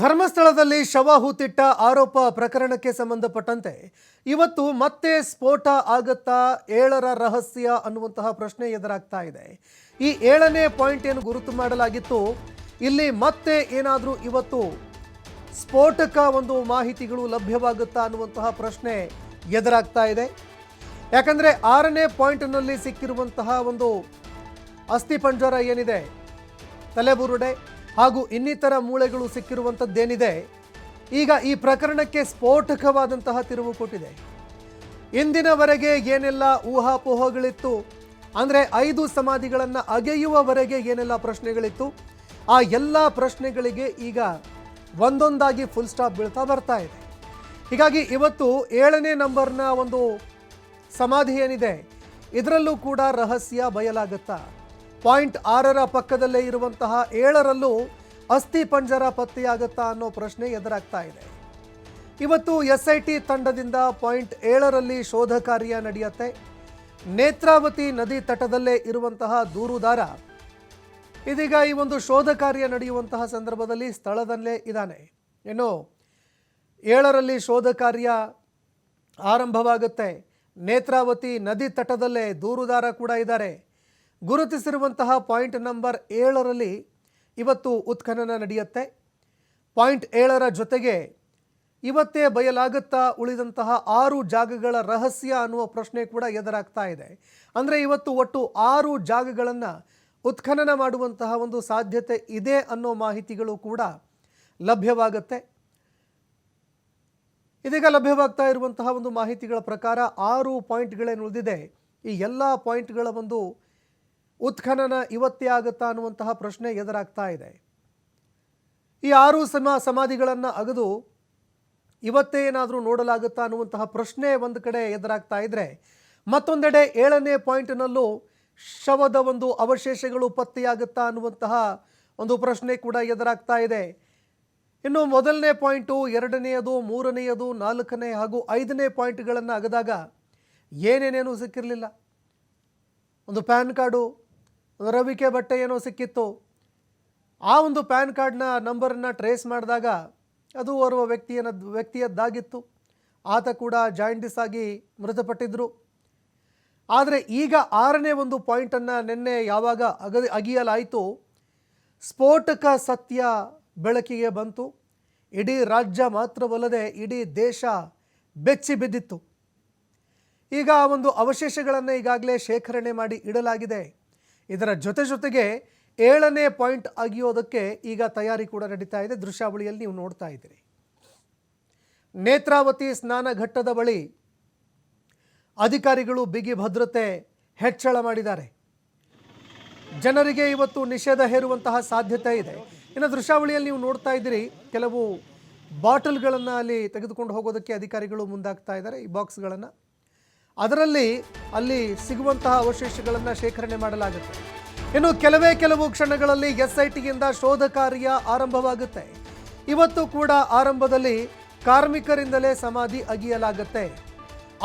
ಧರ್ಮಸ್ಥಳದಲ್ಲಿ ಶವ ಹೂತಿಟ್ಟ ಆರೋಪ ಪ್ರಕರಣಕ್ಕೆ ಸಂಬಂಧಪಟ್ಟಂತೆ ಇವತ್ತು ಮತ್ತೆ ಸ್ಫೋಟ ಆಗತ್ತಾ ಏಳರ ರಹಸ್ಯ ಅನ್ನುವಂತಹ ಪ್ರಶ್ನೆ ಎದುರಾಗ್ತಾ ಇದೆ. ಈ ಏಳನೇ ಪಾಯಿಂಟ್ ಏನು ಗುರುತು ಮಾಡಲಾಗಿತ್ತು? ಇಲ್ಲಿ ಮತ್ತೆ ಏನಾದರೂ ಇವತ್ತು ಸ್ಫೋಟಕ ಒಂದು ಮಾಹಿತಿಗಳು ಲಭ್ಯವಾಗುತ್ತಾ ಅನ್ನುವಂತಹ ಪ್ರಶ್ನೆ ಎದುರಾಗ್ತಾ ಇದೆ. ಯಾಕಂದರೆ ಆರನೇ ಪಾಯಿಂಟ್ನಲ್ಲಿ ಸಿಕ್ಕಿರುವಂತಹ ಒಂದು ಅಸ್ಥಿಪಂಜರ ಏನಿದೆ? ತಲೆಬುರುಡೆ ಹಾಗೂ ಇನ್ನಿತರ ಮೂಳೆಗಳು ಸಿಕ್ಕಿರುವಂಥದ್ದೇನಿದೆ, ಈಗ ಈ ಪ್ರಕರಣಕ್ಕೆ ಸ್ಫೋಟಕವಾದಂತಹ ತಿರುವು ಕೊಟ್ಟಿದೆ. ಇಂದಿನವರೆಗೆ ಏನೆಲ್ಲ ಊಹಾಪೋಹಗಳಿತ್ತು, ಅಂದರೆ ಐದು ಸಮಾಧಿಗಳನ್ನು ಅಗೆಯುವವರೆಗೆ ಏನೆಲ್ಲ ಪ್ರಶ್ನೆಗಳಿತ್ತು, ಆ ಎಲ್ಲ ಪ್ರಶ್ನೆಗಳಿಗೆ ಈಗ ಒಂದೊಂದಾಗಿ ಫುಲ್ ಸ್ಟಾಪ್ ಬೀಳ್ತಾ ಬರ್ತಾ ಇದೆ. ಹೀಗಾಗಿ ಇವತ್ತು ಏಳನೇ ನಂಬರ್ನ ಒಂದು ಸಮಾಧಿ ಏನಿದೆ, ಇದರಲ್ಲೂ ಕೂಡ ರಹಸ್ಯ ಬಯಲಾಗುತ್ತಾ? ಪಾಯಿಂಟ್ ಆರರ ಪಕ್ಕದಲ್ಲೇ ಇರುವಂತಹ ಏಳರಲ್ಲೂ ಅಸ್ಥಿ ಪಂಜರ ಪತ್ತೆಯಾಗುತ್ತಾ ಅನ್ನೋ ಪ್ರಶ್ನೆ ಎದುರಾಗ್ತಾ ಇದೆ. ಇವತ್ತು ಎಸ್ ಐ ಟಿ ತಂಡದಿಂದ ಪಾಯಿಂಟ್ ಏಳರಲ್ಲಿ ಶೋಧ ಕಾರ್ಯ ನಡೆಯುತ್ತೆ. ನೇತ್ರಾವತಿ ನದಿ ತಟದಲ್ಲೇ ಇರುವಂತಹ ದೂರುದಾರ. ಇದೀಗ ಈ ಒಂದು ಶೋಧ ಕಾರ್ಯ ನಡೆಯುವಂತಹ ಸಂದರ್ಭದಲ್ಲಿ ಸ್ಥಳದಲ್ಲೇ ಇದ್ದಾನೆ. ಇನ್ನು ಏಳರಲ್ಲಿ ಶೋಧ ಕಾರ್ಯ ಆರಂಭವಾಗುತ್ತೆ. ನೇತ್ರಾವತಿ ನದಿ ತಟದಲ್ಲೇ ದೂರುದಾರ ಕೂಡ ಇದ್ದಾರೆ. ಗುರುತಿಸಿರುವಂತಹ ಪಾಯಿಂಟ್ ನಂಬರ್ ಏಳರಲ್ಲಿ ಇವತ್ತು ಉತ್ಖನನ ನಡೆಯುತ್ತೆ. ಪಾಯಿಂಟ್ ಏಳರ ಜೊತೆಗೆ ಇವತ್ತೇ ಬಯಲಾಗುತ್ತಾ ಉಳಿದಂತಹ ಆರು ಜಾಗಗಳ ರಹಸ್ಯ ಅನ್ನುವ ಪ್ರಶ್ನೆ ಕೂಡ ಎದುರಾಗ್ತಾ ಇದೆ. ಅಂದರೆ ಇವತ್ತು ಒಟ್ಟು ಆರು ಜಾಗಗಳನ್ನು ಉತ್ಖನನ ಮಾಡುವಂತಹ ಒಂದು ಸಾಧ್ಯತೆ ಇದೆ ಅನ್ನೋ ಮಾಹಿತಿಗಳು ಕೂಡ ಲಭ್ಯವಾಗುತ್ತೆ. ಇದೀಗ ಲಭ್ಯವಾಗ್ತಾ ಇರುವಂತಹ ಒಂದು ಮಾಹಿತಿಗಳ ಪ್ರಕಾರ ಆರು ಪಾಯಿಂಟ್ಗಳೇನು ಉಳಿದಿದೆ. ಈ ಎಲ್ಲ ಪಾಯಿಂಟ್ಗಳ ಒಂದು ಉತ್ಖನನ ಇವತ್ತೇ ಆಗುತ್ತಾ ಅನ್ನುವಂತಹ ಪ್ರಶ್ನೆ ಎದುರಾಗ್ತಾ ಇದೆ. ಈ ಆರು ಸಮ ಸಮಾಧಿಗಳನ್ನು ಅಗದು ಇವತ್ತೇ ಏನಾದರೂ ನೋಡಲಾಗುತ್ತಾ ಅನ್ನುವಂತಹ ಪ್ರಶ್ನೆ ಒಂದು ಕಡೆ ಎದುರಾಗ್ತಾ ಇದ್ರೆ, ಮತ್ತೊಂದೆಡೆ ಏಳನೇ ಪಾಯಿಂಟ್ನಲ್ಲೂ ಶವದ ಒಂದು ಅವಶೇಷಗಳು ಪತ್ತೆಯಾಗುತ್ತಾ ಅನ್ನುವಂತಹ ಒಂದು ಪ್ರಶ್ನೆ ಕೂಡ ಎದುರಾಗ್ತಾ ಇದೆ. ಇನ್ನು ಮೊದಲನೇ ಪಾಯಿಂಟು, ಎರಡನೆಯದು, ಮೂರನೆಯದು, ನಾಲ್ಕನೇ ಹಾಗೂ ಐದನೇ ಪಾಯಿಂಟ್ಗಳನ್ನು ಅಗದಾಗ ಏನೇನೇನೂ ಸಿಕ್ಕಿರಲಿಲ್ಲ. ಒಂದು ಪ್ಯಾನ್ ಕಾರ್ಡು ರವಿಕೆ ಬಟ್ಟೆ ಏನೋ ಸಿಕ್ಕಿತ್ತು. ಆ ಒಂದು ಪ್ಯಾನ್ ಕಾರ್ಡ್ನ ನಂಬರನ್ನು ಟ್ರೇಸ್ ಮಾಡಿದಾಗ ಅದು ಓರ್ವ ವ್ಯಕ್ತಿಯನ್ನ ವ್ಯಕ್ತಿಯದ್ದಾಗಿತ್ತು. ಆತ ಕೂಡ ಜಾಯಿಂಟಿಸ್ ಆಗಿ ಮೃತಪಟ್ಟಿದ್ದರು ಆದರೆ ಈಗ ಆರನೇ ಒಂದು ಪಾಯಿಂಟನ್ನು ನಿನ್ನೆ ಯಾವಾಗ ಅಗ, ಅಗಿಯಲಾಯಿತು, ಸ್ಫೋಟಕ ಸತ್ಯ ಬೆಳಕಿಗೆ ಬಂತು. ಇಡೀ ರಾಜ್ಯ ಮಾತ್ರವಲ್ಲದೆ ಇಡೀ ದೇಶ ಬೆಚ್ಚಿ ಬಿದ್ದಿತ್ತು. ಈಗ ಆ ಒಂದು ಅವಶೇಷಗಳನ್ನು ಈಗಾಗಲೇ ಶೇಖರಣೆ ಮಾಡಿ ಇಡಲಾಗಿದೆ. ಇದರ ಜೊತೆ ಜೊತೆಗೆ ಏಳನೇ ಪಾಯಿಂಟ್ ಅಗಿಯೋದಕ್ಕೆ ಈಗ ತಯಾರಿ ಕೂಡ ನಡೀತಾ ಇದೆ. ದೃಶ್ಯಾವಳಿಯಲ್ಲಿ ನೀವು ನೋಡ್ತಾ ಇದ್ದೀರಿ. ನೇತ್ರಾವತಿ ಸ್ನಾನಘಟ್ಟದ ಬಳಿ ಅಧಿಕಾರಿಗಳು ಬಿಗಿ ಭದ್ರತೆ ಹೆಚ್ಚಳ ಮಾಡಿದ್ದಾರೆ. ಜನರಿಗೆ ಇವತ್ತು ನಿಷೇಧ ಹೇರುವಂತಹ ಸಾಧ್ಯತೆ ಇದೆ. ಇನ್ನು ದೃಶ್ಯಾವಳಿಯಲ್ಲಿ ನೀವು ನೋಡ್ತಾ ಇದ್ದೀರಿ, ಕೆಲವು ಬಾಟಲ್ಗಳನ್ನು ಅಲ್ಲಿ ತೆಗೆದುಕೊಂಡು ಹೋಗೋದಕ್ಕೆ ಅಧಿಕಾರಿಗಳು ಮುಂದಾಗ್ತಾ ಇದ್ದಾರೆ. ಈ ಬಾಕ್ಸ್ಗಳನ್ನು ಅದರಲ್ಲಿ ಅಲ್ಲಿ ಸಿಗುವಂತಹ ಅವಶೇಷಗಳನ್ನು ಶೇಖರಣೆ ಮಾಡಲಾಗುತ್ತೆ. ಇನ್ನು ಕೆಲವೇ ಕೆಲವು ಕ್ಷಣಗಳಲ್ಲಿ ಎಸ್ ಐ ಟಿಯಿಂದ ಶೋಧ ಕಾರ್ಯ ಆರಂಭವಾಗುತ್ತೆ. ಇವತ್ತು ಕೂಡ ಆರಂಭದಲ್ಲಿ ಕಾರ್ಮಿಕರಿಂದಲೇ ಸಮಾಧಿ ಅಗಿಯಲಾಗುತ್ತೆ.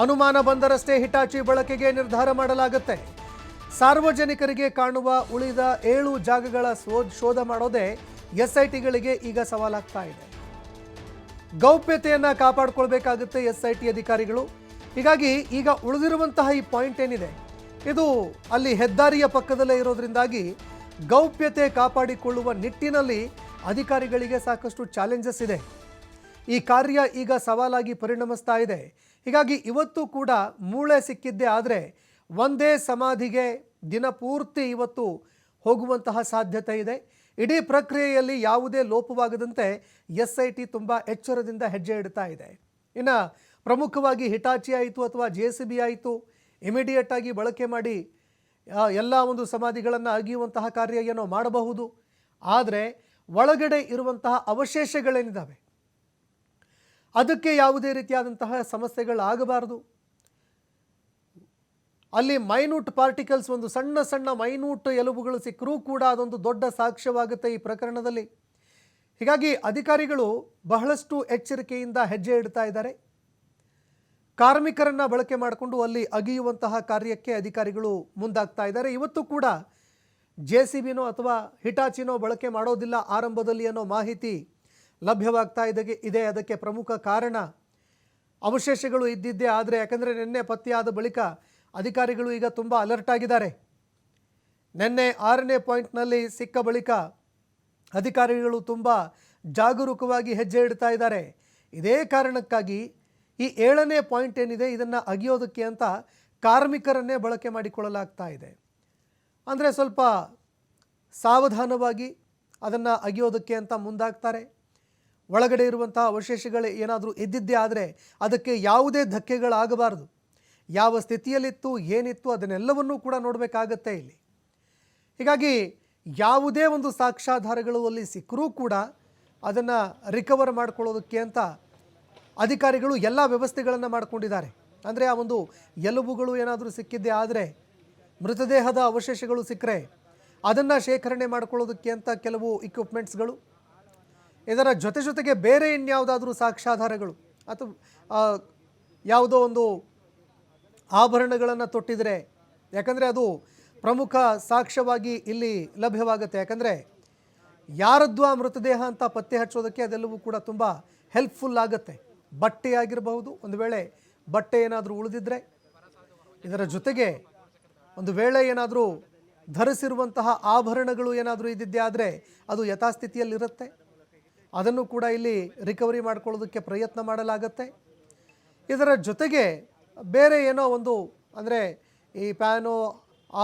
ಅನುಮಾನ ಬಂದರಷ್ಟೇ ಹಿಟಾಚಿ ಬಳಕೆಗೆ ನಿರ್ಧಾರ ಮಾಡಲಾಗುತ್ತೆ. ಸಾರ್ವಜನಿಕರಿಗೆ ಕಾಣುವ ಉಳಿದ ಏಳು ಜಾಗಗಳ ಶೋಧ ಮಾಡೋದೇ ಎಸ್ ಐ ಟಿಗಳಿಗೆ ಈಗ ಸವಾಲಾಗ್ತಾ ಇದೆ. ಗೌಪ್ಯತೆಯನ್ನು ಕಾಪಾಡಿಕೊಳ್ಬೇಕಾಗುತ್ತೆ ಎಸ್ ಐ ಟಿ ಅಧಿಕಾರಿಗಳು. ಹೀಗಾಗಿ ಈಗ ಉಳಿದಿರುವಂತಹ ಈ ಪಾಯಿಂಟ್ ಏನಿದೆ? ಇದು ಅಲ್ಲಿ ಹೆದ್ದಾರಿಯ ಪಕ್ಕದಲ್ಲೇ ಇರೋದ್ರಿಂದಾಗಿ ಗೌಪ್ಯತೆ ಕಾಪಾಡಿಕೊಳ್ಳುವ ನಿಟ್ಟಿನಲ್ಲಿ ಅಧಿಕಾರಿಗಳಿಗೆ ಸಾಕಷ್ಟು ಚಾಲೆಂಜಸ್ ಇದೆ. ಈ ಕಾರ್ಯ ಈಗ ಸವಾಲಾಗಿ ಪರಿಣಮಿಸ್ತಾ ಇದೆ. ಹೀಗಾಗಿ ಇವತ್ತು ಕೂಡ ಮೂಳೆ ಸಿಕ್ಕಿದ್ದೇ ಆದರೆ ಒಂದೇ ಸಮಾಧಿಗೆ ದಿನಪೂರ್ತಿ ಇವತ್ತು ಹೋಗುವಂತಹ ಸಾಧ್ಯತೆ ಇದೆ. ಇಡೀ ಪ್ರಕ್ರಿಯೆಯಲ್ಲಿ ಯಾವುದೇ ಲೋಪವಾಗದಂತೆ ಎಸ್ ಐ ಟಿ ತುಂಬ ಎಚ್ಚರದಿಂದ ಹೆಜ್ಜೆ ಇಡ್ತಾ ಇದೆ. ಇನ್ನು ಪ್ರಮುಖವಾಗಿ ಹಿಟಾಚಿ ಆಯಿತು ಅಥವಾ ಜೆ ಸಿ ಬಿ ಆಯಿತು ಇಮಿಡಿಯೇಟ್ ಆಗಿ ಬಳಕೆ ಮಾಡಿ ಎಲ್ಲ ಒಂದು ಸಮಾಧಿಗಳನ್ನು ಅಗಿಯುವಂತಹ ಕಾರ್ಯ ಏನೋ ಮಾಡಬಹುದು. ಆದರೆ ಒಳಗಡೆ ಇರುವಂತಹ ಅವಶೇಷಗಳೇನಿದ್ದಾವೆ ಅದಕ್ಕೆ ಯಾವುದೇ ರೀತಿಯಾದಂತಹ ಸಮಸ್ಯೆಗಳಾಗಬಾರದು ಅಲ್ಲಿ ಮೈನ್ಯೂಟ್ ಪಾರ್ಟಿಕಲ್ಸ್ ಒಂದು ಸಣ್ಣ ಸಣ್ಣ ಮೈನ್ಯೂಟ್ ಎಲುಬುಗಳು ಸಿಕ್ಕರೂ ಕೂಡ ಅದೊಂದು ದೊಡ್ಡ ಸಾಕ್ಷ್ಯವಾಗುತ್ತೆ ಈ ಪ್ರಕರಣದಲ್ಲಿ. ಹೀಗಾಗಿ ಅಧಿಕಾರಿಗಳು ಬಹಳಷ್ಟು ಎಚ್ಚರಿಕೆಯಿಂದ ಹೆಜ್ಜೆ ಇಡ್ತಾ ಇದ್ದಾರೆ. ಕಾರ್ಮಿಕರನ್ನ ಬಳಕೆ ಮಾಡಿಕೊಂಡು ಅಲ್ಲಿ ಅಗಿಯುವಂತಹ ಕಾರ್ಯಕ್ಕೆ ಅಧಿಕಾರಿಗಳು ಮುಂದಾಗ್ತಾ ಇದ್ದಾರೆ. ಇವತ್ತು ಕೂಡ ಜೆ ಸಿ ಬಿನೋ ಅಥವಾ ಹಿಟಾಚಿನೋ ಬಳಕೆ ಮಾಡೋದಿಲ್ಲ ಆರಂಭದಲ್ಲಿ ಅನ್ನೋ ಮಾಹಿತಿ ಲಭ್ಯವಾಗ್ತಾ ಇದೆ ಇದೆ. ಅದಕ್ಕೆ ಪ್ರಮುಖ ಕಾರಣ ಅವಶೇಷಗಳು ಇದ್ದಿದ್ದೇ ಆದರೆ, ಯಾಕಂದರೆ ನಿನ್ನೆ ಪತ್ತೆಯಾದ ಬಳಿಕ ಅಧಿಕಾರಿಗಳು ಈಗ ತುಂಬ ಅಲರ್ಟ್ ಆಗಿದ್ದಾರೆ. ನಿನ್ನೆ ಆರನೇ ಪಾಯಿಂಟ್ನಲ್ಲಿ ಸಿಕ್ಕ ಬಳಿಕ ಅಧಿಕಾರಿಗಳು ತುಂಬ ಜಾಗರೂಕವಾಗಿ ಹೆಜ್ಜೆ ಇಡ್ತಾ ಇದ್ದಾರೆ. ಇದೇ ಕಾರಣಕ್ಕಾಗಿ ಈ ಏಳನೇ ಪಾಯಿಂಟ್ ಏನಿದೆ, ಇದನ್ನು ಅಗಿಯೋದಕ್ಕೆ ಅಂತ ಕಾರ್ಮಿಕರನ್ನೇ ಬಳಕೆ ಮಾಡಿಕೊಳ್ಳಲಾಗ್ತಾ ಇದೆ. ಅಂದರೆ ಸ್ವಲ್ಪ ಸಾವಧಾನವಾಗಿ ಅದನ್ನು ಅಗಿಯೋದಕ್ಕೆ ಅಂತ ಮುಂದಾಗ್ತಾರೆ. ಒಳಗಡೆ ಇರುವಂತಹ ಅವಶೇಷಗಳು ಏನಾದರೂ ಎದ್ದಿದ್ದೇ ಆದರೆ ಅದಕ್ಕೆ ಯಾವುದೇ ಧಕ್ಕೆಗಳಾಗಬಾರದು. ಯಾವ ಸ್ಥಿತಿಯಲ್ಲಿತ್ತು, ಏನಿತ್ತು, ಅದನ್ನೆಲ್ಲವನ್ನೂ ಕೂಡ ನೋಡಬೇಕಾಗತ್ತೆ ಇಲ್ಲಿ. ಹೀಗಾಗಿ ಯಾವುದೇ ಒಂದು ಸಾಕ್ಷ್ಯಾಧಾರಗಳು ಅಲ್ಲಿ ಸಿಕ್ಕರೂ ಕೂಡ ಅದನ್ನು ರಿಕವರ್ ಮಾಡ್ಕೊಳ್ಳೋದಕ್ಕೆ ಅಂತ ಅಧಿಕಾರಿಗಳು ಎಲ್ಲ ವ್ಯವಸ್ಥೆಗಳನ್ನು ಮಾಡಿಕೊಂಡಿದ್ದಾರೆ. ಅಂದರೆ ಆ ಒಂದು ಎಲುಬುಗಳು ಏನಾದರೂ ಸಿಕ್ಕಿದ್ದೆ ಆದರೆ, ಮೃತದೇಹದ ಅವಶೇಷಗಳು ಸಿಕ್ಕರೆ ಅದನ್ನು ಶೇಖರಣೆ ಮಾಡ್ಕೊಳ್ಳೋದಕ್ಕೆ ಅಂತ ಕೆಲವು ಇಕ್ವಿಪ್ಮೆಂಟ್ಸ್ಗಳು ಇದರ ಜೊತೆ ಜೊತೆಗೆ ಬೇರೆ ಇನ್ಯಾವುದಾದ್ರೂ ಸಾಕ್ಷ್ಯಾಧಾರಗಳು ಅಥವಾ ಯಾವುದೋ ಒಂದು ಆಭರಣಗಳನ್ನು ತೊಟ್ಟಿದರೆ, ಯಾಕಂದರೆ ಅದು ಪ್ರಮುಖ ಸಾಕ್ಷ್ಯವಾಗಿ ಇಲ್ಲಿ ಲಭ್ಯವಾಗುತ್ತೆ. ಯಾಕಂದರೆ ಯಾರದ್ದು ಆ ಮೃತದೇಹ ಅಂತ ಪತ್ತೆ ಹಚ್ಚೋದಕ್ಕೆ ಅದೆಲ್ಲವೂ ಕೂಡ ತುಂಬ ಹೆಲ್ಪ್ಫುಲ್ ಆಗುತ್ತೆ. ಬಟ್ಟೆ ಆಗಿರಬಹುದು ಒಂದು ವೇಳೆ ಬಟ್ಟೆ ಏನಾದರೂ ಉಳಿದಿದ್ರೆ ಇದರ ಜೊತೆಗೆ ಒಂದು ವೇಳೆ ಏನಾದರೂ ಧರಿಸಿರುವಂತಹ ಆಭರಣಗಳು ಏನಾದರೂ ಇದ್ದಿದ್ದೇ ಆದರೆ ಅದು ಯಥಾಸ್ಥಿತಿಯಲ್ಲಿರುತ್ತೆ. ಅದನ್ನು ಕೂಡ ಇಲ್ಲಿ ರಿಕವರಿ ಮಾಡ್ಕೊಳ್ಳೋದಕ್ಕೆ ಪ್ರಯತ್ನ ಮಾಡಲಾಗತ್ತೆ. ಇದರ ಜೊತೆಗೆ ಬೇರೆ ಏನೋ ಒಂದು ಅಂದರೆ ಈ ಪ್ಯಾನೋ,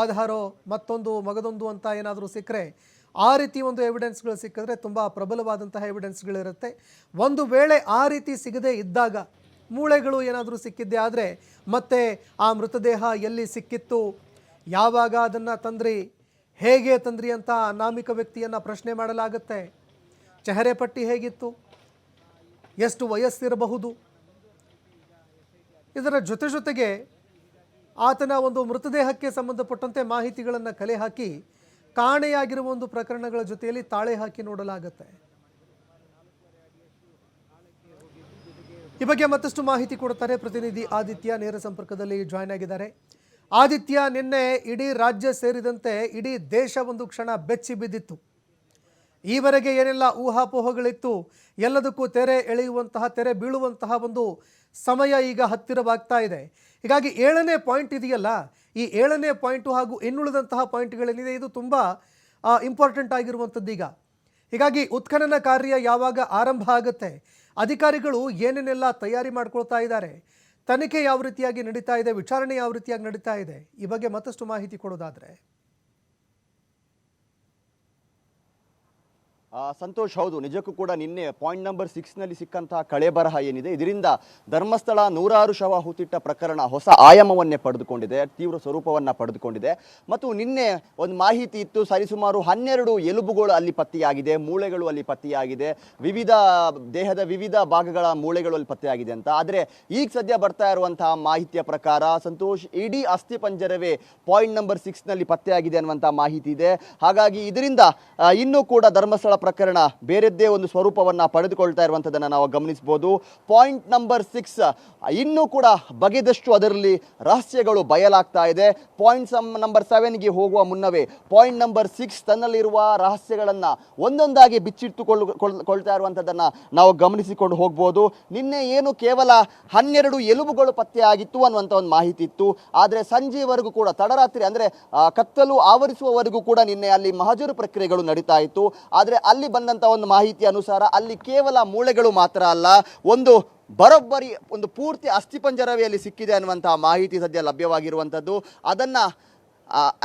ಆಧಾರೋ ಮತ್ತೊಂದು ಮಗದೊಂದು ಅಂತ ಏನಾದರೂ ಸಿಕ್ಕರೆ ಆ ರೀತಿ ಒಂದು ಎವಿಡೆನ್ಸ್ಗಳು ಸಿಕ್ಕಿದ್ರೆ ತುಂಬ ಪ್ರಬಲವಾದಂತಹ ಎವಿಡೆನ್ಸ್ಗಳಿರುತ್ತೆ ಒಂದು ವೇಳೆ ಆ ರೀತಿ ಸಿಗದೇ ಇದ್ದಾಗ ಮೂಳೆಗಳು ಏನಾದರೂ ಸಿಕ್ಕಿದ್ದೆ ಆದರೆ ಮತ್ತೆ ಆ ಮೃತದೇಹ ಎಲ್ಲಿ ಸಿಕ್ಕಿತ್ತು, ಯಾವಾಗ ಅದನ್ನು ತಂದ್ರಿ, ಹೇಗೆ ತಂದ್ರಿ ಅಂತ ಅನಾಮಿಕ ವ್ಯಕ್ತಿಯನ್ನು ಪ್ರಶ್ನೆ ಮಾಡಲಾಗುತ್ತೆ. ಚೆಹರೆ ಪಟ್ಟಿ ಹೇಗಿತ್ತು, ಎಷ್ಟು ವಯಸ್ಸಿರಬಹುದು. ಇದರ ಜೊತೆ ಜೊತೆಗೆ ಆತನ ಒಂದು ಮೃತದೇಹಕ್ಕೆ ಸಂಬಂಧಪಟ್ಟಂತೆ ಮಾಹಿತಿಗಳನ್ನು ಕಲೆ ಹಾಕಿ ಕಾಣೆಯಾಗಿರುವ ಒಂದು ಪ್ರಕರಣಗಳ ಜೊತೆಯಲ್ಲಿ ತಾಳೆ ಹಾಕಿ ನೋಡಲಾಗುತ್ತೆ. ಈ ಬಗ್ಗೆ ಮತ್ತಷ್ಟು ಮಾಹಿತಿ ಕೊಡುತ್ತಾರೆ ಪ್ರತಿನಿಧಿ ಆದಿತ್ಯ. ನೇರ ಸಂಪರ್ಕದಲ್ಲಿ ಜಾಯ್ನ್ ಆಗಿದ್ದಾರೆ. ಆದಿತ್ಯ, ನಿನ್ನೆ ಇಡೀ ರಾಜ್ಯ ಸೇರಿದಂತೆ ಇಡೀ ದೇಶ ಒಂದು ಕ್ಷಣ ಬೆಚ್ಚಿ ಬಿದ್ದಿತ್ತು. ಈವರೆಗೆ ಏನೆಲ್ಲ ಊಹಾಪೋಹಗಳಿತ್ತು, ಎಲ್ಲದಕ್ಕೂ ತೆರೆ ಎಳೆಯುವಂತಹ, ತೆರೆ ಬೀಳುವಂತಹ ಒಂದು ಸಮಯ ಈಗ ಹತ್ತಿರವಾಗ್ತಾ ಇದೆ. ಹೀಗಾಗಿ ಏಳನೇ ಪಾಯಿಂಟ್ ಇದೆಯಲ್ಲ ಈ ಏಳನೇ ಪಾಯಿಂಟು ಹಾಗೂ ಇನ್ನುಳಿದಂತಹ ಪಾಯಿಂಟ್ಗಳೇನಿದೆ, ಇದು ತುಂಬ ಇಂಪಾರ್ಟೆಂಟ್ ಆಗಿರುವಂಥದ್ದು ಈಗ. ಹೀಗಾಗಿ ಉತ್ಖನನ ಕಾರ್ಯ ಯಾವಾಗ ಆರಂಭ ಆಗುತ್ತೆ, ಅಧಿಕಾರಿಗಳು ಏನೇನೆಲ್ಲ ತಯಾರಿ ಮಾಡ್ಕೊಳ್ತಾ ಇದ್ದಾರೆ, ತನಿಖೆ ಯಾವ ರೀತಿಯಾಗಿ ನಡೀತಾ ಇದೆ, ವಿಚಾರಣೆ ಯಾವ ರೀತಿಯಾಗಿ ನಡೀತಾ ಇದೆ, ಈ ಬಗ್ಗೆ ಮತ್ತಷ್ಟು ಮಾಹಿತಿ ಕೊಡೋದಾದ್ರೆ. ಸಂತೋಷ್ ಹೌದು, ನಿಜಕ್ಕೂ ಕೂಡ ನಿನ್ನೆ ಪಾಯಿಂಟ್ ನಂಬರ್ ಸಿಕ್ಸ್ನಲ್ಲಿ ಸಿಕ್ಕಂತಹ ಕಳೆ ಬರಹ ಏನಿದೆ, ಇದರಿಂದ ಧರ್ಮಸ್ಥಳ ನೂರಾರು ಶವ ಹೂತಿಟ್ಟ ಪ್ರಕರಣ ಹೊಸ ಆಯಾಮವನ್ನೇ ಪಡೆದುಕೊಂಡಿದೆ, ತೀವ್ರ ಸ್ವರೂಪವನ್ನ ಪಡೆದುಕೊಂಡಿದೆ. ಮತ್ತು ನಿನ್ನೆ ಒಂದು ಮಾಹಿತಿ ಇತ್ತು, ಸರಿಸುಮಾರು ಹನ್ನೆರಡು ಎಲುಬುಗಳು ಅಲ್ಲಿ ಪತ್ತೆಯಾಗಿದೆ, ಮೂಳೆಗಳು ಅಲ್ಲಿ ಪತ್ತೆಯಾಗಿದೆ, ವಿವಿಧ ದೇಹದ ವಿವಿಧ ಭಾಗಗಳ ಮೂಳೆಗಳು ಅಲ್ಲಿ ಪತ್ತೆಯಾಗಿದೆ ಅಂತ. ಆದರೆ ಈಗ ಸದ್ಯ ಬರ್ತಾ ಇರುವಂತಹ ಮಾಹಿತಿಯ ಪ್ರಕಾರ ಸಂತೋಷ್ ಇಡೀ ಅಸ್ಥಿ ಪಂಜರವೇ ಪಾಯಿಂಟ್ ನಂಬರ್ ಸಿಕ್ಸ್ನಲ್ಲಿ ಪತ್ತೆಯಾಗಿದೆ ಅನ್ನುವಂಥ ಮಾಹಿತಿ ಇದೆ. ಹಾಗಾಗಿ ಇದರಿಂದ ಇನ್ನೂ ಕೂಡ ಧರ್ಮಸ್ಥಳ ಪ್ರಕರಣ ಬೇರೆದ್ದೇ ಒಂದು ಸ್ವರೂಪವನ್ನು ಪಡೆದುಕೊಳ್ತಾ ಇರುವಂಥದ್ದನ್ನು ನಾವು ಗಮನಿಸ್ಬೋದು ಪಾಯಿಂಟ್ ನಂಬರ್ ಸಿಕ್ಸ್ ಇನ್ನೂ ಕೂಡ ಬಗೆದಷ್ಟು ಅದರಲ್ಲಿ ರಹಸ್ಯಗಳು ಬಯಲಾಗ್ತಾ ಇದೆ. ಪಾಯಿಂಟ್ ನಂಬರ್ ಸೆವೆನ್ಗೆ ಹೋಗುವ ಮುನ್ನವೇ ಪಾಯಿಂಟ್ ನಂಬರ್ ಸಿಕ್ಸ್ ತನ್ನಲ್ಲಿರುವ ರಹಸ್ಯಗಳನ್ನು ಒಂದೊಂದಾಗಿ ಬಿಚ್ಚಿಟ್ಟುಕೊಳ್ಳು, ಕೊಳ್- ಕೊಳ್ತಾ ಇರುವಂಥದ್ದನ್ನು ನಾವು ಗಮನಿಸಿಕೊಂಡು ಹೋಗ್ಬೋದು. ನಿನ್ನೆ ಏನು ಕೇವಲ ಹನ್ನೆರಡು ಎಲುಬುಗಳು ಪತ್ತೆಯಾಗಿತ್ತು ಅನ್ನುವಂಥ ಒಂದು ಮಾಹಿತಿ ಇತ್ತು. ಆದರೆ ಸಂಜೆವರೆಗೂ ಕೂಡ, ತಡರಾತ್ರಿ ಅಂದರೆ ಕತ್ತಲು ಆವರಿಸುವವರೆಗೂ ಕೂಡ ನಿನ್ನೆ ಅಲ್ಲಿ ಮಹಜರು ಪ್ರಕ್ರಿಯೆಗಳು ನಡೀತಾ ಇತ್ತು. ಆದರೆ ಅಲ್ಲಿ ಬಂದಂಥ ಒಂದು ಮಾಹಿತಿ ಅನುಸಾರ ಅಲ್ಲಿ ಕೇವಲ ಮೂಳೆಗಳು ಮಾತ್ರ ಅಲ್ಲ, ಒಂದು ಬರೋಬ್ಬರಿ, ಒಂದು ಪೂರ್ತಿ ಅಸ್ಥಿಪಂಜರವೇ ಅಲ್ಲಿ ಸಿಕ್ಕಿದೆ ಅನ್ನುವಂತಹ ಮಾಹಿತಿ ಸದ್ಯ ಲಭ್ಯವಾಗಿರುವಂಥದ್ದು ಅದನ್ನು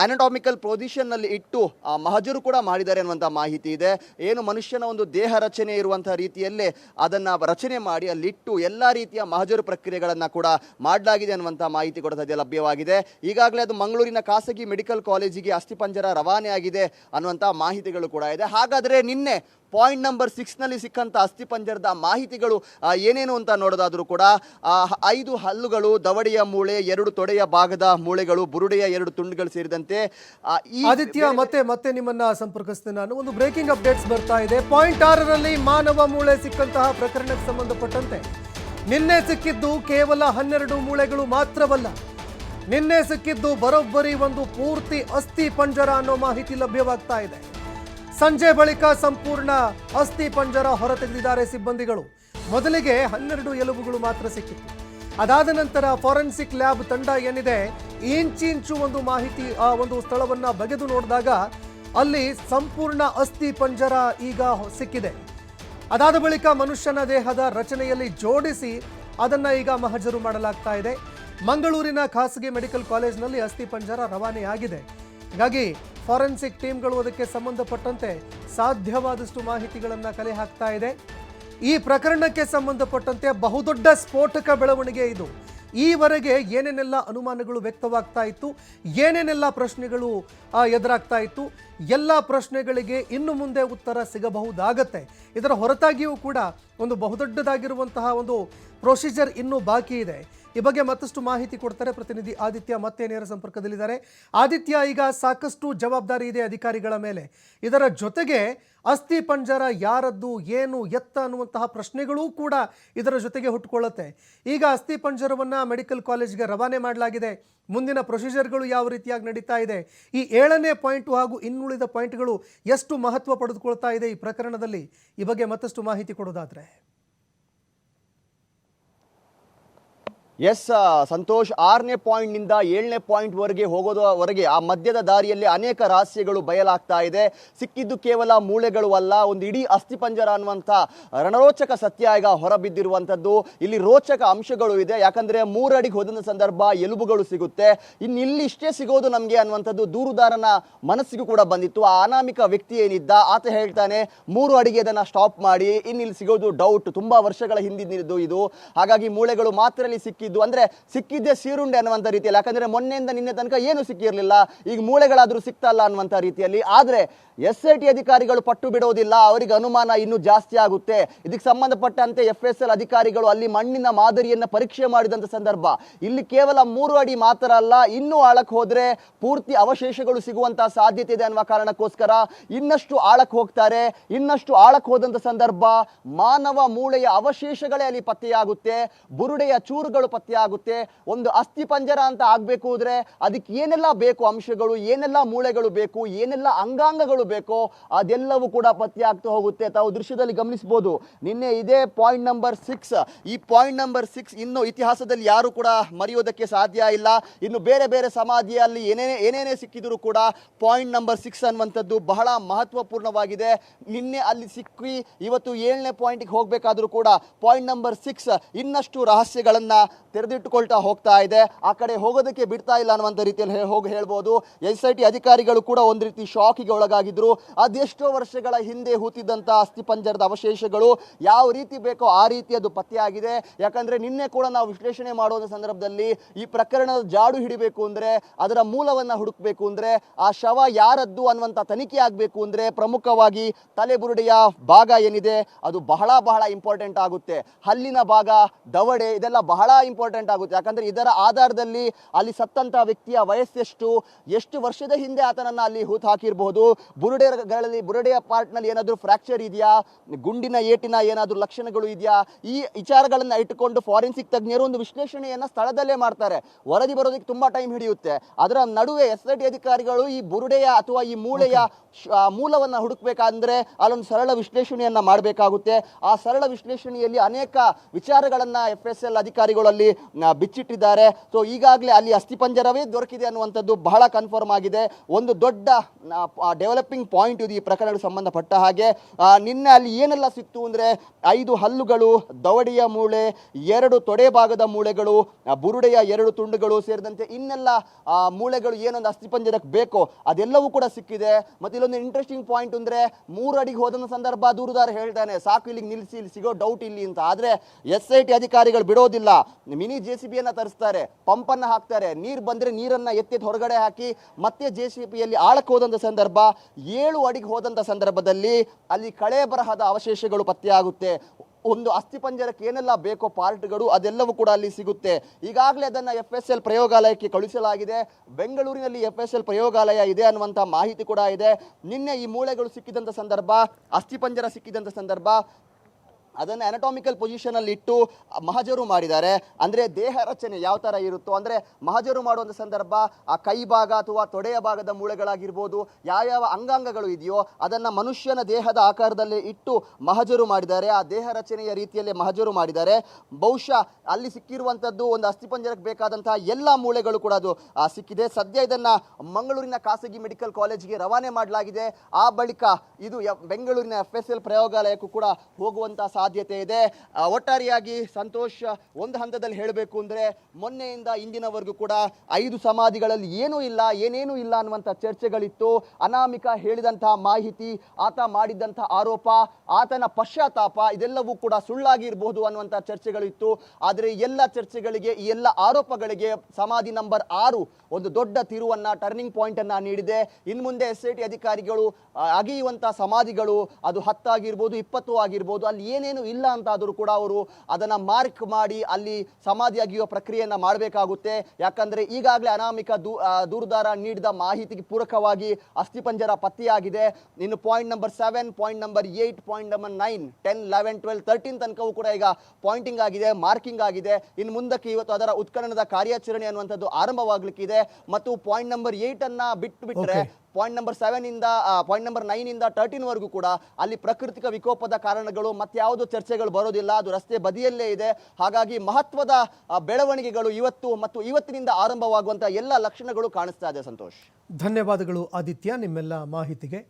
ಅನಟಾಮಿಕಲ್ ಪೊಸಿಷನ್ನಲ್ಲಿ ಇಟ್ಟು ಮಹಜರು ಕೂಡ ಮಾಡಿದ್ದಾರೆ ಅನ್ನುವಂಥ ಮಾಹಿತಿ ಇದೆ. ಏನು ಮನುಷ್ಯನ ಒಂದು ದೇಹ ರಚನೆ ಇರುವಂಥ ರೀತಿಯಲ್ಲೇ ಅದನ್ನು ರಚನೆ ಮಾಡಿ ಅಲ್ಲಿಟ್ಟು ಎಲ್ಲ ರೀತಿಯ ಮಹಜರು ಪ್ರಕ್ರಿಯೆಗಳನ್ನು ಕೂಡ ಮಾಡಲಾಗಿದೆ ಅನ್ನುವಂಥ ಮಾಹಿತಿ ಕೂಡ ಸದ್ಯ ಲಭ್ಯವಾಗಿದೆ. ಈಗಾಗಲೇ ಅದು ಮಂಗಳೂರಿನ ಖಾಸಗಿ ಮೆಡಿಕಲ್ ಕಾಲೇಜಿಗೆ ಅಸ್ಥಿಪಂಜರ ರವಾನೆ ಆಗಿದೆ ಅನ್ನುವಂಥ ಮಾಹಿತಿಗಳು ಕೂಡ ಇದೆ. ಹಾಗಾದರೆ ನಿನ್ನೆ ಪಾಯಿಂಟ್ ನಂಬರ್ ಸಿಕ್ಸ್ನಲ್ಲಿ ಸಿಕ್ಕಂಥ ಅಸ್ಥಿಪಂಜರದ ಮಾಹಿತಿಗಳು ಏನೇನು ಅಂತ ನೋಡೋದಾದರೂ ಕೂಡ ಐದು ಹಲ್ಲುಗಳು ದವಡೆಯ ಮೂಳೆ ಎರಡು ತೊಡೆಯ ಭಾಗದ ಮೂಳೆಗಳು ಬುರುಡೆಯ ಎರಡು ತುಂಡುಗಳು ಸೇರಿದಂತೆ ಈ ಆದಿತ್ಯ ಮತ್ತೆ ಮತ್ತೆ ನಿಮ್ಮನ್ನ ಸಂಪರ್ಕಿಸ್ತೇನೆ ನಾನು. ಒಂದು ಬ್ರೇಕಿಂಗ್ ಅಪ್ಡೇಟ್ಸ್ ಬರ್ತಾ ಇದೆ. ಪಾಯಿಂಟ್ ಆರರಲ್ಲಿ ಮಾನವ ಮೂಳೆ ಸಿಕ್ಕಂತಹ ಪ್ರಕರಣಕ್ಕೆ ಸಂಬಂಧಪಟ್ಟಂತೆ ನಿನ್ನೆ ಸಿಕ್ಕಿದ್ದು ಕೇವಲ ಹನ್ನೆರಡು ಮೂಳೆಗಳು ಮಾತ್ರವಲ್ಲ ನಿನ್ನೆ ಸಿಕ್ಕಿದ್ದು ಬರೋಬ್ಬರಿ ಒಂದು ಪೂರ್ತಿ ಅಸ್ಥಿ ಪಂಜರ ಅನ್ನೋ ಮಾಹಿತಿ ಲಭ್ಯವಾಗ್ತಾ ಇದೆ. ಸಂಜೆ ಬಳಿಕ ಸಂಪೂರ್ಣ ಅಸ್ಥಿ ಪಂಜರ ಹೊರತೆಗೆದಿದ್ದಾರೆ ಸಿಬ್ಬಂದಿಗಳು. ಮೊದಲಿಗೆ ಹನ್ನೆರಡು ಎಲುಬುಗಳು ಮಾತ್ರ ಸಿಕ್ಕಿತ್ತು. ಅದಾದ ನಂತರ ಫಾರೆನ್ಸಿಕ್ ಲ್ಯಾಬ್ ತಂಡ ಏನಿದೆ, ಇಂಚಿಂಚು ಒಂದು ಮಾಹಿತಿ ಆ ಒಂದು ಸ್ಥಳವನ್ನ ಬಗೆದು ನೋಡಿದಾಗ ಅಲ್ಲಿ ಸಂಪೂರ್ಣ ಅಸ್ಥಿ ಪಂಜರ ಈಗ ಸಿಕ್ಕಿದೆ. ಅದಾದ ಬಳಿಕ ಮನುಷ್ಯನ ದೇಹದ ರಚನೆಯಲ್ಲಿ ಜೋಡಿಸಿ ಅದನ್ನ ಈಗ ಮಹಜರು ಮಾಡಲಾಗ್ತಾ ಇದೆ. ಮಂಗಳೂರಿನ ಖಾಸಗಿ ಮೆಡಿಕಲ್ ಕಾಲೇಜ್ನಲ್ಲಿ ಅಸ್ಥಿ ಪಂಜರ ರವಾನೆಯಾಗಿದೆ. ಹೀಗಾಗಿ ಫಾರೆನ್ಸಿಕ್ ಟೀಮ್ಗಳು ಅದಕ್ಕೆ ಸಂಬಂಧಪಟ್ಟಂತೆ ಸಾಧ್ಯವಾದಷ್ಟು ಮಾಹಿತಿಗಳನ್ನು ಕಲೆ ಹಾಕ್ತಾ ಇದೆ. ಈ ಪ್ರಕರಣಕ್ಕೆ ಸಂಬಂಧಪಟ್ಟಂತೆ ಬಹುದೊಡ್ಡ ಸ್ಫೋಟಕ ಬೆಳವಣಿಗೆ ಇದು. ಈವರೆಗೆ ಏನೇನೆಲ್ಲ ಅನುಮಾನಗಳು ವ್ಯಕ್ತವಾಗ್ತಾ ಇತ್ತು, ಏನೇನೆಲ್ಲ ಪ್ರಶ್ನೆಗಳು ಎದುರಾಗ್ತಾ ಇತ್ತು, ಎಲ್ಲ ಪ್ರಶ್ನೆಗಳಿಗೆ ಇನ್ನು ಮುಂದೆ ಉತ್ತರ ಸಿಗಬಹುದಾಗತ್ತೆ. ಇದರ ಹೊರತಾಗಿಯೂ ಕೂಡ ಒಂದು ಬಹುದೊಡ್ಡದಾಗಿರುವಂತಹ ಒಂದು ಪ್ರೊಸೀಜರ್ ಇನ್ನೂ ಬಾಕಿ ಇದೆ. ಈ ಬಗ್ಗೆ ಮತ್ತಷ್ಟು ಮಾಹಿತಿ ಕೊಡ್ತಾರೆ ಪ್ರತಿನಿಧಿ ಆದಿತ್ಯ ಮತ್ತೆ ನೇರ ಸಂಪರ್ಕದಲ್ಲಿದ್ದಾರೆ. ಆದಿತ್ಯ, ಈಗ ಸಾಕಷ್ಟು ಜವಾಬ್ದಾರಿ ಇದೆ ಅಧಿಕಾರಿಗಳ ಮೇಲೆ. ಇದರ ಜೊತೆಗೆ ಅಸ್ಥಿ ಪಂಜರ ಯಾರದ್ದು, ಏನು, ಎತ್ತ ಅನ್ನುವಂತಹ ಪ್ರಶ್ನೆಗಳೂ ಕೂಡ ಇದರ ಜೊತೆಗೆ ಹುಟ್ಟುಕೊಳ್ಳುತ್ತೆ ಈಗ ಅಸ್ಥಿ ಪಂಜರವನ್ನು ಮೆಡಿಕಲ್ ಕಾಲೇಜ್ಗೆ ರವಾನೆ ಮಾಡಲಾಗಿದೆ. ಮುಂದಿನ ಪ್ರೊಸೀಜರ್ಗಳು ಯಾವ ರೀತಿಯಾಗಿ ನಡೀತಾ ಇದೆ? ಈ ಏಳನೇ ಪಾಯಿಂಟು ಹಾಗೂ ಇನ್ನುಳಿದ ಪಾಯಿಂಟ್ಗಳು ಎಷ್ಟು ಮಹತ್ವ ಪಡೆದುಕೊಳ್ತಾ ಇದೆ ಈ ಪ್ರಕರಣದಲ್ಲಿ? ಈ ಬಗ್ಗೆ ಮತ್ತಷ್ಟು ಮಾಹಿತಿ ಕೊಡೋದಾದ್ರೆ. ಎಸ್ ಸಂತೋಷ್ ಆರನೇ ಪಾಯಿಂಟ್ನಿಂದ ಏಳನೇ ಪಾಯಿಂಟ್ ವರೆಗೆ ಹೋಗೋದವರೆಗೆ ಆ ಮಧ್ಯದ ದಾರಿಯಲ್ಲಿ ಅನೇಕ ರಹಸ್ಯಗಳು ಬಯಲಾಗ್ತಾ ಇದೆ. ಸಿಕ್ಕಿದ್ದು ಕೇವಲ ಮೂಳೆಗಳು ಅಲ್ಲ, ಒಂದು ಇಡೀ ಅಸ್ಥಿಪಂಜರ ಅನ್ನುವಂಥ ರಣರೋಚಕ ಸತ್ಯ ಈಗ ಹೊರಬಿದ್ದಿರುವಂಥದ್ದು. ಇಲ್ಲಿ ರೋಚಕ ಅಂಶಗಳು ಇದೆ. ಯಾಕಂದ್ರೆ ಮೂರಡಿಗೆ ಹೋದಂಥ ಸಂದರ್ಭ ಎಲುಬುಗಳು ಸಿಗುತ್ತೆ. ಇನ್ನು ಇಲ್ಲಿ ಇಷ್ಟೇ ಸಿಗೋದು ನಮಗೆ ಅನ್ನುವಂಥದ್ದು ದೂರುದಾರನ ಮನಸ್ಸಿಗೂ ಕೂಡ ಬಂದಿತ್ತು. ಆ ಅನಾಮಿಕ ವ್ಯಕ್ತಿ ಏನಿದ್ದ, ಆತ ಹೇಳ್ತಾನೆ, ಮೂರು ಅಡಿಗೆ ಅದನ್ನು ಸ್ಟಾಪ್ ಮಾಡಿ. ಇನ್ನು ಇಲ್ಲಿ ಸಿಗೋದು ಡೌಟ್ ತುಂಬ ವರ್ಷಗಳ ಹಿಂದಿದ್ದು ಇದು. ಹಾಗಾಗಿ ಮೂಳೆಗಳು ಮಾತ್ರ ಇಲ್ಲಿ ಸಿಕ್ಕಿದ್ದು. ಅಂದ್ರೆ ಸಿಕ್ಕಿದ್ದೇ ಸೀರುಂಡೆ ಅನ್ನುವಂತ ರೀತಿಯಲ್ಲಿ. ಯಾಕಂದ್ರೆ ಮೊನ್ನೆಯಿಂದ ನಿನ್ನೆ ತನಕ ಏನು ಸಿಕ್ಕಿರಲಿಲ್ಲ. ಈಗ ಮೂಳೆಗಳಾದ್ರೂ ಸಿಕ್ತಲ್ಲ ಅನ್ನುವಂತ ರೀತಿಯಲ್ಲಿ. ಆದ್ರೆ ಎಸ್ ಐ ಟಿ ಅಧಿಕಾರಿಗಳು ಪಟ್ಟು ಬಿಡೋದಿಲ್ಲ. ಅವರಿಗೆ ಅನುಮಾನ ಇನ್ನೂ ಜಾಸ್ತಿ ಆಗುತ್ತೆ. ಇದಕ್ಕೆ ಸಂಬಂಧಪಟ್ಟಂತೆ ಎಫ್ ಎಸ್ ಎಲ್ ಅಧಿಕಾರಿಗಳು ಅಲ್ಲಿ ಮಣ್ಣಿನ ಮಾದರಿಯನ್ನ ಪರೀಕ್ಷೆ ಮಾಡಿದಂತ ಸಂದರ್ಭ. ಇಲ್ಲಿ ಕೇವಲ ಮೂರು ಅಡಿ ಮಾತ್ರ ಅಲ್ಲ, ಇನ್ನೂ ಆಳಕ್ಕೆ ಹೋದ್ರೆ ಪೂರ್ತಿ ಅವಶೇಷಗಳು ಸಿಗುವಂತಹ ಸಾಧ್ಯತೆ ಇದೆ ಅನ್ನುವ ಕಾರಣಕ್ಕೋಸ್ಕರ ಇನ್ನಷ್ಟು ಆಳಕ್ಕೆ ಹೋಗ್ತಾರೆ. ಇನ್ನಷ್ಟು ಆಳಕ್ಕೆ ಹೋದಂತ ಸಂದರ್ಭ ಮಾನವ ಮೂಳೆಯ ಅವಶೇಷಗಳೇ ಅಲ್ಲಿ ಪತ್ತೆಯಾಗುತ್ತೆ. ಬುರುಡೆಯ ಚೂರುಗಳು ಪತ್ತೆಯಾಗುತ್ತೆ ಒಂದು ಅಸ್ಥಿ ಪಂಜರ ಅಂತ ಆಗ್ಬೇಕು ಅಂದ್ರೆ ಅದಕ್ಕೆ ಏನೆಲ್ಲ ಬೇಕು ಅಂಶಗಳು, ಏನೆಲ್ಲ ಮೂಳೆಗಳು ಬೇಕು, ಏನೆಲ್ಲ ಅಂಗಾಂಗಗಳು ಬೇಕೋ ಅದೆಲ್ಲವೂ ಕೂಡ ಪತ್ತೆ ಆಗ್ತಾ ಹೋಗುತ್ತೆ. ತಾವು ದೃಶ್ಯದಲ್ಲಿ ಗಮನಿಸಬಹುದು ನಿನ್ನೆ ಇದೇ ಪಾಯಿಂಟ್ ನಂಬರ್ ಸಿಕ್ಸ್ ಈ ಪಾಯಿಂಟ್ ನಂಬರ್ ಸಿಕ್ಸ್ ಇನ್ನು ಇತಿಹಾಸದಲ್ಲಿ ಯಾರು ಕೂಡ ಮರೆಯೋದಕ್ಕೆ ಸಾಧ್ಯ ಇಲ್ಲ. ಇನ್ನು ಬೇರೆ ಬೇರೆ ಸಮಾಧಿಯಲ್ಲಿ ಏನೇನೇ ಏನೇನೇ ಸಿಕ್ಕಿದರೂ ಕೂಡ ಪಾಯಿಂಟ್ ನಂಬರ್ ಸಿಕ್ಸ್ ಅನ್ನುವಂಥದ್ದು ಬಹಳ ಮಹತ್ವಪೂರ್ಣವಾಗಿದೆ. ನಿನ್ನೆ ಅಲ್ಲಿ ಸಿಕ್ಕಿ ಇವತ್ತು ಏಳನೇ ಪಾಯಿಂಟ್ಗೆ ಹೋಗಬೇಕಾದ್ರೂ ಕೂಡ ಪಾಯಿಂಟ್ ನಂಬರ್ ಸಿಕ್ಸ್ ಇನ್ನಷ್ಟು ರಹಸ್ಯಗಳನ್ನ ತೆರೆದಿಟ್ಟುಕೊಳ್ತಾ ಹೋಗ್ತಾ ಇದೆ. ಆ ಕಡೆ ಹೋಗೋದಕ್ಕೆ ಬಿಡ್ತಾ ಇಲ್ಲ ಅನ್ನುವಂಥ ರೀತಿಯಲ್ಲಿ ಹೋಗಿ ಹೇಳ್ಬೋದು. ಎಸ್ ಐ ಟಿ ಅಧಿಕಾರಿಗಳು ಕೂಡ ಒಂದು ರೀತಿ ಶಾಕಿಗೆ ಒಳಗಾಗಿದ್ರು. ಅದೆಷ್ಟೋ ವರ್ಷಗಳ ಹಿಂದೆ ಹೂತಿದ್ದಂಥ ಅಸ್ಥಿಪಂಜರದ ಅವಶೇಷಗಳು ಯಾವ ರೀತಿ ಬೇಕೋ ಆ ರೀತಿ ಅದು ಪತ್ತೆಯಾಗಿದೆ ಯಾಕಂದ್ರೆ ನಿನ್ನೆ ಕೂಡ ನಾವು ವಿಶ್ಲೇಷಣೆ ಮಾಡುವ ಸಂದರ್ಭದಲ್ಲಿ ಈ ಪ್ರಕರಣದ ಜಾಡು ಹಿಡಿಬೇಕು ಅಂದ್ರೆ, ಅದರ ಮೂಲವನ್ನು ಹುಡುಕಬೇಕು ಅಂದ್ರೆ, ಆ ಶವ ಯಾರದ್ದು ಅನ್ನುವಂಥ ತನಿಖೆ ಆಗಬೇಕು ಅಂದ್ರೆ ಪ್ರಮುಖವಾಗಿ ತಲೆಬುರುಡೆಯ ಭಾಗ ಏನಿದೆ, ಅದು ಬಹಳ ಬಹಳ ಇಂಪಾರ್ಟೆಂಟ್ ಆಗುತ್ತೆ. ಹಲ್ಲಿನ ಭಾಗ, ದವಡೆ, ಇದೆಲ್ಲ ಬಹಳ ಆಗುತ್ತೆ. ಯಾಕಂದ್ರೆ ಇದರ ಆಧಾರದಲ್ಲಿ ಅಲ್ಲಿ ಸತ್ತಂತ ವ್ಯಕ್ತಿಯ ವಯಸ್ಸೆಷ್ಟು ಎಷ್ಟು ವರ್ಷದ ಹಿಂದೆ ಆತನನ್ನ ಅಲ್ಲಿ ಹೂತು ಹಾಕಿರಬಹುದು ಬುರುಡೆಗಳಲ್ಲಿ ಬುರುಡೆಯ ಪಾರ್ಟ್ನಲ್ಲಿ ಏನಾದರೂ ಫ್ರಾಕ್ಚರ್ ಇದೆಯಾ ಗುಂಡಿನ ಏಟಿನ ಏನಾದರೂ ಲಕ್ಷಣಗಳು ಇದೆಯಾ ಈ ವಿಚಾರಗಳನ್ನು ಇಟ್ಟುಕೊಂಡು ಫಾರೆನ್ಸಿಕ್ ತಜ್ಞರು ಒಂದು ವಿಶ್ಲೇಷಣೆಯನ್ನು ಸ್ಥಳದಲ್ಲೇ ಮಾಡ್ತಾರೆ. ವರದಿ ಬರೋದಕ್ಕೆ ತುಂಬಾ ಟೈಮ್ ಹಿಡಿಯುತ್ತೆ. ಅದರ ನಡುವೆ ಎಸ್ ಐ ಟಿ ಅಧಿಕಾರಿಗಳು ಈ ಬುರುಡೆಯ ಅಥವಾ ಈ ಮೂಳೆಯ ಮೂಲವನ್ನು ಹುಡುಕ್ಬೇಕಂದ್ರೆ ಅಲ್ಲೊಂದು ಸರಳ ವಿಶ್ಲೇಷಣೆಯನ್ನ ಮಾಡಬೇಕಾಗುತ್ತೆ. ಆ ಸರಳ ವಿಶ್ಲೇಷಣೆಯಲ್ಲಿ ಅನೇಕ ವಿಚಾರಗಳನ್ನು ಎಫ್ ಎಸ್ ಎಲ್ ಅಧಿಕಾರಿಗಳು ಬಿಚ್ಚಿಟ್ಟಿದ್ದಾರೆ. ಸೊ ಈಗಾಗಲೇ ಅಲ್ಲಿ ಅಸ್ಥಿಪಂಜರವೇ ದೊರಕಿದೆ ಅನ್ನುವಂಥದ್ದು ಬಹಳ ಕನ್ಫರ್ಮ್ ಆಗಿದೆ. ಒಂದು ದೊಡ್ಡ ಡೆವಲಪಿಂಗ್ ಪಾಯಿಂಟ್ ಇದು ಈ ಪ್ರಕರಣಕ್ಕೆ ಸಂಬಂಧಪಟ್ಟ ಹಾಗೆ. ನಿನ್ನೆ ಅಲ್ಲಿ ಏನೆಲ್ಲ ಸಿಕ್ತು ಅಂದ್ರೆ ಐದು ಹಲ್ಲುಗಳು, ದವಡೆಯ ಮೂಳೆ, ಎರಡು ತೊಡೆ ಭಾಗದ ಮೂಳೆಗಳು ಬುರುಡೆಯ ಎರಡು ತುಂಡುಗಳು ಸೇರಿದಂತೆ ಇನ್ನೆಲ್ಲ ಮೂಳೆಗಳು ಏನೊಂದು ಅಸ್ಥಿಪಂಜರಕ್ಕೆ ಬೇಕೋ ಅದೆಲ್ಲವೂ ಕೂಡ ಸಿಕ್ಕಿದೆ. ಮತ್ತು ಇಲ್ಲೊಂದು ಇಂಟ್ರೆಸ್ಟಿಂಗ್ ಪಾಯಿಂಟ್ ಅಂದ್ರೆ ಮೂರು ಅಡಿಗೆ ಹೋದ ಸಂದರ್ಭ ದೂರುದಾರ ಹೇಳ್ತಾನೆ, ಸಾಕು ಇಲ್ಲಿಗೆ ನಿಲ್ಲಿಸಿ, ಇಲ್ಲಿ ಸಿಗೋ ಡೌಟ್ ಇಲ್ಲಿ ಅಂತ. ಆದ್ರೆ ಎಸ್ ಐ ಟಿ ಅಧಿಕಾರಿಗಳು ಬಿಡೋದಿಲ್ಲ. ಮಿನಿ ಜೆ ಸಿ ಬಿಯನ್ನು ತರಿಸ್ತಾರೆ, ಪಂಪನ್ನು ಹಾಕ್ತಾರೆ, ನೀರು ಬಂದ್ರೆ ನೀರನ್ನ ಎತ್ತೆತ್ತು ಹೊರಗಡೆ ಹಾಕಿ ಮತ್ತೆ ಜೆ ಸಿ ಬಿಯಲ್ಲಿ ಆಳಕ್ಕೆ ಹೋದಂಥ ಸಂದರ್ಭ, ಏಳು ಅಡಿಗೆ ಹೋದಂಥ ಸಂದರ್ಭದಲ್ಲಿ ಅಲ್ಲಿ ಕಳೆ ಬರಹದ ಅವಶೇಷಗಳು ಪತ್ತೆಯಾಗುತ್ತೆ ಒಂದು ಅಸ್ಥಿಪಂಜರಕ್ಕೆ ಏನೆಲ್ಲ ಬೇಕೋ ಪಾರ್ಟ್ಗಳು ಅದೆಲ್ಲವೂ ಕೂಡ ಅಲ್ಲಿ ಸಿಗುತ್ತೆ. ಈಗಾಗಲೇ ಅದನ್ನು ಎಫ್ ಎಸ್ ಎಲ್ ಪ್ರಯೋಗಾಲಯಕ್ಕೆ ಕಳುಹಿಸಲಾಗಿದೆ. ಬೆಂಗಳೂರಿನಲ್ಲಿ ಎಫ್ ಎಸ್ ಎಲ್ ಪ್ರಯೋಗಾಲಯ ಇದೆ ಅನ್ನುವಂಥ ಮಾಹಿತಿ ಕೂಡ ಇದೆ. ನಿನ್ನೆ ಈ ಮೂಳೆಗಳು ಸಿಕ್ಕಿದಂಥ ಸಂದರ್ಭ, ಅಸ್ಥಿಪಂಜರ ಸಿಕ್ಕಿದಂಥ ಸಂದರ್ಭ ಅದನ್ನು ಅನಟಾಮಿಕಲ್ ಪೊಸಿಷನ್ ಅಲ್ಲಿ ಇಟ್ಟು, ಮಹಜರು ಮಾಡಿದ್ದಾರೆ. ಅಂದ್ರೆ ದೇಹ ರಚನೆ ಯಾವ ತರ ಇರುತ್ತೋ, ಅಂದ್ರೆ ಮಹಜರು ಮಾಡುವಂತ ಸಂದರ್ಭ, ಆ ಕೈ ಭಾಗ ಅಥವಾ ತೊಡೆಯ ಭಾಗದ ಮೂಳೆಗಳಾಗಿರ್ಬೋದು, ಯಾವ್ಯಾವ ಅಂಗಾಂಗಗಳು ಇದೆಯೋ, ಅದನ್ನ ಮನುಷ್ಯನ ದೇಹದ ಆಕಾರದಲ್ಲಿ ಇಟ್ಟು ಮಹಜರು ಮಾಡಿದ್ದಾರೆ. ಆ ದೇಹ ರಚನೆಯ ರೀತಿಯಲ್ಲಿ ಮಹಜರು ಮಾಡಿದ್ದಾರೆ. ಬಹುಶಃ ಅಲ್ಲಿ ಸಿಕ್ಕಿರುವಂತದ್ದು ಒಂದು ಅಸ್ಥಿಪಂಜರಕ್ಕೆ ಬೇಕಾದಂತಹ ಎಲ್ಲ ಮೂಳೆಗಳು ಕೂಡ ಅದು ಸಿಕ್ಕಿದೆ. ಸದ್ಯ ಇದನ್ನ ಮಂಗಳೂರಿನ ಖಾಸಗಿ ಮೆಡಿಕಲ್ ಕಾಲೇಜಿಗೆ ರವಾನೆ ಮಾಡಲಾಗಿದೆ. ಆ ಬಳಿಕ ಇದು ಬೆಂಗಳೂರಿನ ಎಫ್ ಎಸ್ ಎಲ್ ಪ್ರಯೋಗಾಲಯಕ್ಕೂ ಕೂಡ ಹೋಗುವಂಥ ಸಾಧ್ಯತೆ ಇದೆ. ಆ, ಒಟ್ಟಾರೆಯಾಗಿ ಸಂತೋಷ ಒಂದು ಹಂತದಲ್ಲಿ ಹೇಳಬೇಕು ಅಂದ್ರೆ ಮೊನ್ನೆಯಿಂದ ಇಂದಿನವರೆಗೂ ಕೂಡ ಐದು ಸಮಾಧಿಗಳಲ್ಲಿ ಏನೂ ಇಲ್ಲ ಏನೇನೂ ಇಲ್ಲ ಅನ್ನುವಂಥ ಚರ್ಚೆಗಳಿತ್ತು. ಅನಾಮಿಕ ಹೇಳಿದಂತಹ ಮಾಹಿತಿ ಆತ ಮಾಡಿದ್ದಂಥ ಆರೋಪ ಆತನ ಪಶ್ಚಾತ್ತಾಪ ಇದೆಲ್ಲವೂ ಕೂಡ ಸುಳ್ಳಾಗಿರ್ಬೋದು ಅನ್ನುವಂಥ ಚರ್ಚೆಗಳಿತ್ತು. ಆದರೆ ಎಲ್ಲ ಚರ್ಚೆಗಳಿಗೆ ಈ ಎಲ್ಲ ಆರೋಪಗಳಿಗೆ ಸಮಾಧಿ ನಂಬರ್ ಆರು ಒಂದು ದೊಡ್ಡ ತಿರುವನ್ನ ಟರ್ನಿಂಗ್ ಪಾಯಿಂಟ್ ಅನ್ನ ನೀಡಿದೆ. ಇನ್ನು ಮುಂದೆ ಎಸ್ ಐ ಟಿ ಅಧಿಕಾರಿಗಳು ಆ, ಸಮಾಧಿಗಳು ಅದು ಹತ್ತಾಗಿರ್ಬೋದು ಇಪ್ಪತ್ತು ಆಗಿರ್ಬೋದು ಅಲ್ಲಿ ಏನೇನು ಇಲ್ಲ ಅಂತಾದರೂ ಕೂಡ ಅವರು ಅದನ್ನ ಮಾರ್ಕ್ ಮಾಡಿ ಅಲ್ಲಿ ಸಮಾಧಿ ಅಗಿಯುವ ಪ್ರಕ್ರಿಯೆಯನ್ನ ಮಾಡಬೇಕಾಗುತ್ತೆ. ಯಾಕಂದ್ರೆ ಈಗಾಗಲೇ ಅನಾಮಿಕ ದೂ ನೀಡಿದ ಮಾಹಿತಿಗೆ ಪೂರಕವಾಗಿ ಅಸ್ಥಿಪಂಜರ ಪತ್ತೆಯಾಗಿದೆ. ಇನ್ನು point number seven point number eight point number nine ten eleven twelve thirteen ತನಕವೂ ಕೂಡ ಈಗ ಪಾಯಿಂಟಿಂಗ್ ಆಗಿದೆ ಮಾರ್ಕಿಂಗ್ ಆಗಿದೆ. ಇನ್ನು ಮುಂದಕ್ಕೆ ಇವತ್ತು ಅದರ ಉತ್ಖನನದ ಕಾರ್ಯಾಚರಣೆ ಅನ್ನುವಂಥದ್ದು ಆರಂಭವಾಗಲಿಕ್ಕಿದೆ. ಮತ್ತು ಪಾಯಿಂಟ್ ನಂಬರ್ ಏಯ್ಟನ್ನು ಬಿಟ್ಟು Okay. ಪಾಯಿಂಟ್ ನಂಬರ್ ಸೆವೆನ್ ಇಂದ ಪಾಯಿಂಟ್ ನಂಬರ್ ನೈನ್ ಇಂದ ತರ್ಟೀನ್ ವರೆಗೂ ಕೂಡ ಅಲ್ಲಿ ಪ್ರಾಕೃತಿಕ ವಿಕೋಪದ ಕಾರಣಗಳು ಮತ್ಯಾವುದು ಚರ್ಚೆಗಳು ಬರೋದಿಲ್ಲ. ಅದು ರಸ್ತೆ ಬದಿಯಲ್ಲೇ ಇದೆ. ಹಾಗಾಗಿ ಮಹತ್ವದ ಬೆಳವಣಿಗೆಗಳು ಇವತ್ತು ಮತ್ತು ಇವತ್ತಿನಿಂದ ಆರಂಭವಾಗುವಂತಹ ಎಲ್ಲ ಲಕ್ಷಣಗಳು ಕಾಣಿಸ್ತಾ ಇದೆ, ಸಂತೋಷ್. ಧನ್ಯವಾದಗಳು, ಆದಿತ್ಯ. ನಿಮ್ಮೆಲ್ಲ ಮಾಹಿತಿಗೆ